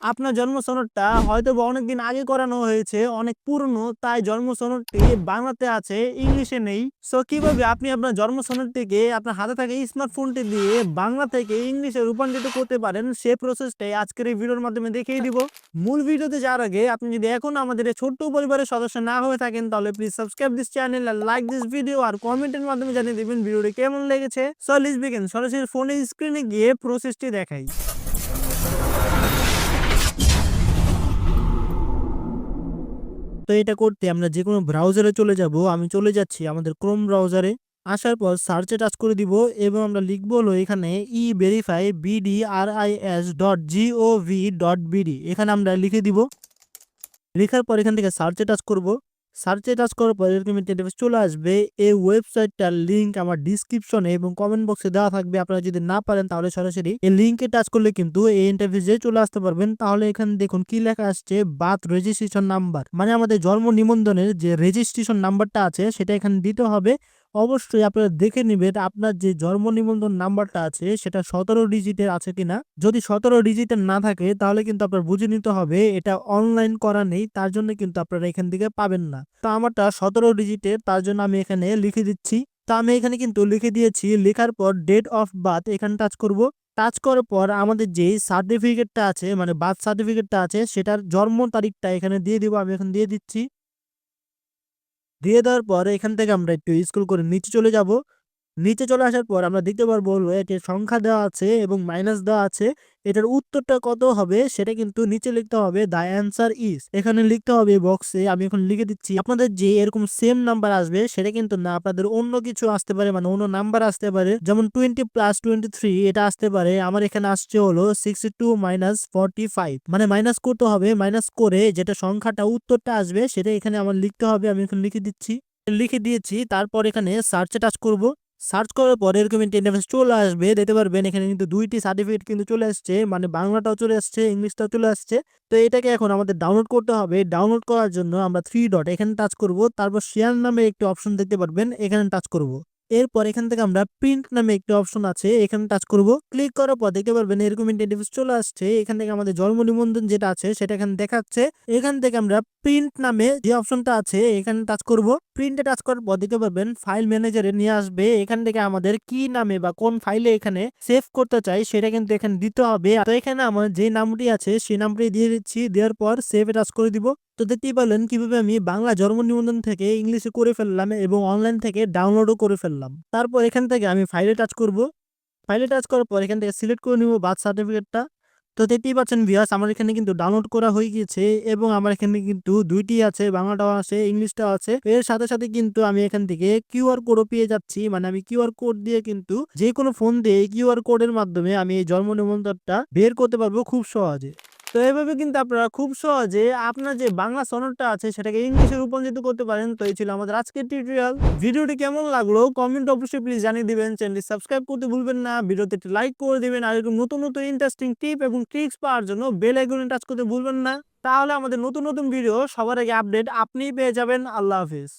আপনার জন্ম সনদটা হয়তো বা অনেকদিন আগে করানো হয়েছে, অনেক পুরনো, তাই জন্ম সনদটি বাংলাতে আছে, ইংলিশে নেই। সো কীভাবে আপনি আপনার জন্ম সনদটিকে আপনার হাতে থাকা স্মার্টফোনটি দিয়ে বাংলা থেকে ইংলিশে রূপান্তরিত করতে পারেন, সে প্রসেসটাই আজকের এই ভিডিওর মাধ্যমে দেখিয়ে দিব। মূল ভিডিওতে যাওয়ার আগে আপনি যদি এখন আমাদের ছোট্ট পরিবারের সদস্য না হয়ে থাকেন, তাহলে প্লিজ সাবস্ক্রাইব দিস চ্যানেল আর লাইক দিস ভিডিও আর কমেন্টের মাধ্যমে জানিয়ে দিবেন ভিডিওটি কেমন লেগেছে। সো লিজ বিগিন সরাসরি ফোনের স্ক্রিনে গিয়ে প্রসেসটি দেখাই। তো এটা করতে আমরা যে কোনো ব্রাউজারে চলে যাব, আমি চলে যাচ্ছি আমাদের ক্রোম ব্রাউজারে আসার পর সার্চে টাচ করে দিব এবং আমরা লিখব হলো এখানে e verify BD R I S dot GOV dot BD এখানে আমরা লিখে দিব। লেখার পর এখান থেকে সার্চে টাচ করব। সার্চে টাচ করার পর এরকম ইন্টারফেস চলে আসবে। এই ওয়েবসাইটটার লিঙ্ক আমার ডিসক্রিপশনে এবং কমেন্ট বক্সে দেওয়া থাকবে। আপনারা যদি না পারেন তাহলে সরাসরি এই লিঙ্কে টাচ করলে কিন্তু এই ইন্টারফেসে চলে আসতে পারবেন। তাহলে এখানে দেখুন কি লেখা আসছে? বাথ রেজিস্ট্রেশন নাম্বার মানে আমাদের জন্ম নিবন্ধনের যে রেজিস্ট্রেশন নাম্বারটা আছে, সেটা এখানে দিতে হবে। অবশ্যই আপনারা দেখে নেবেন আপনার যে জন্ম নিবন্ধন নাম্বারটা আছে, সেটা সতেরো ডিজিটের আছে কিনা। যদি সতেরো ডিজিটের না থাকে, তাহলে কিন্তু আপনার বুঝে নিতে হবে, এটা অনলাইন করা নেই, তার জন্য কিন্তু আপনারা এখান থেকে পাবেন না। তো আমারটা সতেরো ডিজিটের তার জন্য আমি এখানে লিখে দিচ্ছি। তো আমি এখানে কিন্তু লিখে দিয়েছি, লেখার পর ডেট অফ বার্থ এখানে টাচ করব। টাচ করার পর আমাদের যেই সার্টিফিকেটটা আছে মানে বার্থ সার্টিফিকেটটা আছে, সেটার জন্ম তারিখটা এখানে দিয়ে দিব, আমি এখন দিয়ে দিচ্ছি। দিয়ে দেওয়ার পর এখান থেকে আমরা একটু স্কুল করে নিচে চলে যাব। নিচে চলে আসার পর আমরা দেখতে পারব এটির সংখ্যা দেওয়া আছে এবং মাইনাস দেওয়া আছে। এটার উত্তরটা কত হবে সেটা কিন্তু নিচে লিখতে হবে দ্য অ্যান্সার ইজ এখানে লিখতে হবে বক্সে আমি এখন লিখে দিচ্ছি, আপনাদের যে এরকম সেম নাম্বার আসবে, সেটা কিন্তু না, আপনাদের অন্য কিছু আসতে পারে মানে অন্য নাম্বার আসতে পারে। যেমন টোয়েন্টি প্লাস টোয়েন্টি থ্রি এটা আসতে পারে, আমার এখানে আসছে হলো sixty two minus forty five মানে মাইনাস করতে হবে মাইনাস করে যেটা সংখ্যাটা, উত্তরটা আসবে, সেটা এখানে আমার লিখতে হবে, আমি এখন লিখে দিচ্ছি। লিখে দিয়েছি, তারপর এখানে সার্চে টাচ করব। সার্চ করার পর এরকম ইন্টারফেস চলে আসবে, দেখতে পারবেন এখানে কিন্তু দুইটি সার্টিফিকেট কিন্তু চলে আসছে মানে বাংলাটাও চলে আসছে, ইংলিশটাও চলে আসছে। তো এটাকে এখন আমাদের ডাউনলোড করতে হবে। ডাউনলোড করার জন্য আমরা থ্রি ডট এখানে টাচ করব, তারপর শেয়ার নামে একটি অপশন দেখতে পারবেন, এখানে টাচ করব। এরপর এখান থেকে আমরা প্রিন্ট নামে একটি অপশন আছে, এখানে টাচ করব। ক্লিক করার পর দেখতে পারবেন এরকম ইন্টারফেস চলে আসছে। এখান থেকে আমাদের জন্ম নিবন্ধন যেটা আছে সেটা এখানে দেখাচ্ছে। এখান থেকে আমরা প্রিন্ট নামে যে অপশনটা আছে এখানে টাচ করব। প্রিন্টে টাচ করার পর দেখতে পারবেন ফাইল ম্যানেজারে নিয়ে আসবে। এখান থেকে আমাদের কি নামে বা কোন ফাইলে এখানে সেভ করতে চাই সেটা কিন্তু এখানে দিতে হবে। তো এখানে আমার যে নামটি আছে সেই নামটি দিয়ে দিচ্ছি। দেওয়ার পর সেভে টাচ করে দিব। তো দেখতেই পারলেন কীভাবে আমি বাংলা জন্ম নিবন্ধন থেকে ইংলিশে করে ফেললাম এবং অনলাইন থেকে ডাউনলোডও করে ফেললাম। তারপর এখান থেকে আমি ফাইলে টাচ করব। ফাইলে টাচ করার পর এখান থেকে সিলেক্ট করে নিব বার্থ সার্টিফিকেটটা। তো দেখতেই পাচ্ছেন ভিউয়ার্স আমার এখানে কিন্তু ডাউনলোড করা হয়ে গিয়েছে এবং আমার এখানে কিন্তু দুইটি আছে, বাংলাটাও আছে, ইংলিশটাও আছে। এর সাথে সাথে কিন্তু আমি এখান থেকে কিউআর কোডও পেয়ে যাচ্ছি। মানে আমি কিউআর কোড দিয়ে কিন্তু যে কোনো ফোন দিয়ে কিউআর কোডের মাধ্যমে আমি এই জন্ম নিবন্ধনটা বের করতে পারব খুব সহজে। তো এভাবে কিন্তু আপনারা খুব সহজে আপনার যে বাংলা সনদটা আছে, সেটাকে ইংলিশে রূপান্তরিত করতে পারেন। তো এই ছিল আমাদের আজকের টিউটোরিয়াল ভিডিওটি কেমন লাগল কমেন্ট অবশ্যই প্লিজ জানিয়ে দিবেন। চ্যানেলটি সাবস্ক্রাইব করতে ভুলবেন না। ভিডিওতে একটি লাইক করে দিবেন। আর এরকম নতুন নতুন ইন্টারেস্টিং টিপ এবং ট্রিক্স পাওয়ার জন্য বেল আইকনে টাচ করতে ভুলবেন না। তাহলে আমাদের নতুন নতুন ভিডিও সবার আগে আপডেট আপনিই পেয়ে যাবেন। আল্লাহ হাফিজ।